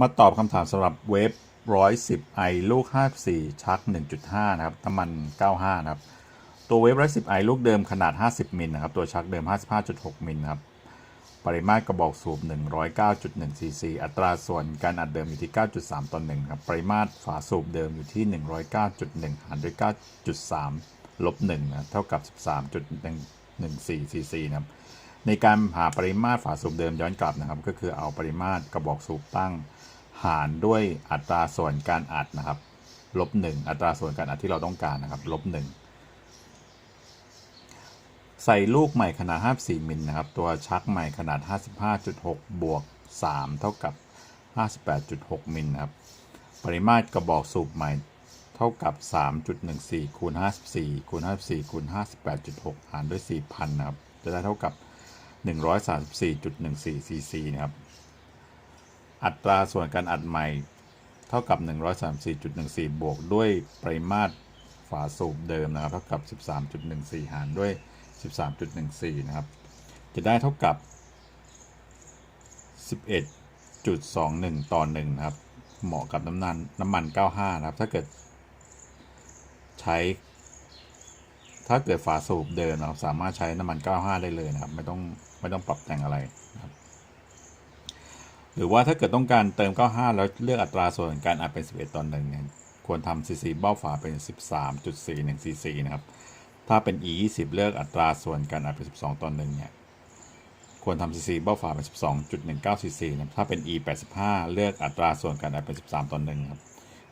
มาตอบคำถามสำหรับเวฟ110ไอลูก 54 ชัก 1.5 นะครับน้ำมัน 95 นะครับ ตัวเวฟ110ไอลูกเดิมขนาด 50 มิลนะครับ ตัวชักเดิม 55.6 มิลนะครับ ปริมาตรกระบอกสูบ 109.1 ซีซี อัตราส่วนการอัดเดิมอยู่ที่ 9.3 ต่อ1ครับ ปริมาตรฝาสูบเดิมอยู่ที่ 109.1 หารด้วย 9.3 ลบ1นะ เท่ากับ 13.114 ซีซีนะครับ ในการหาปริมาตรฝาสูบเดิมย้อนกลับนะครับ ก็คือเอาปริมาตรกระบอกสูบตั้ง หารด้วยอัตราส่วนการอัดนะครับลบหนึ่งอัตราส่วนการอัดที่เราต้องการนะครับลบหนึ่งใส่ลูกใหม่ขนาด 54มิลนะครับ ตัวชักใหม่ขนาด 55.6 บวก 3 เท่ากับ 58.6มิลนะครับ ปริมาตรกระบอกสูบใหม่เท่ากับ 3.14คูณ54คูณ54คูณ58.6 หารด้วย 4,000 นะครับ จะได้เท่ากับ 134.14ซีซีนะครับ อัตราส่วนการอัดใหม่เท่ากับ 134.14 บวกด้วยปริมาตรฝาสูบเดิมนะครับ เท่ากับ 13.14 หารด้วย 13.14 นะครับ จะได้เท่ากับ 11.21 ต่อ1นะครับ เหมาะกับน้ำมันน้ำมัน 95 นะครับ ถ้าเกิดใช้ ถ้าเกิดฝาสูบเดินะครับสามารถใช้น้ำมัน 95 ได้เลยนะครับ ไม่ต้องไม่ต้องปรับแต่งอะไรนะครับหรือว่าถ้าเกิดต้องการเติม 95 แล้วเลือกอัตราส่วนการอัดเป็น 11ต่อ1เนี่ยควรทำ cc เบ้าฝาเป็น 13.41 cc นะครับ ถ้าเป็น e 20เลือกอัตราส่วนการอัดเป็น 12ต่อ1เนี่ยควรทำ cc เบ้าฝาเป็น 12.19 cc นะครับถ้าเป็น e 85เลือกอัตราส่วนการอัดเป็น 13ต่อ1ครับ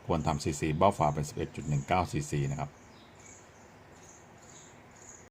ควรทำ cc เบ้าฝาเป็น 11.19 cc นะครับ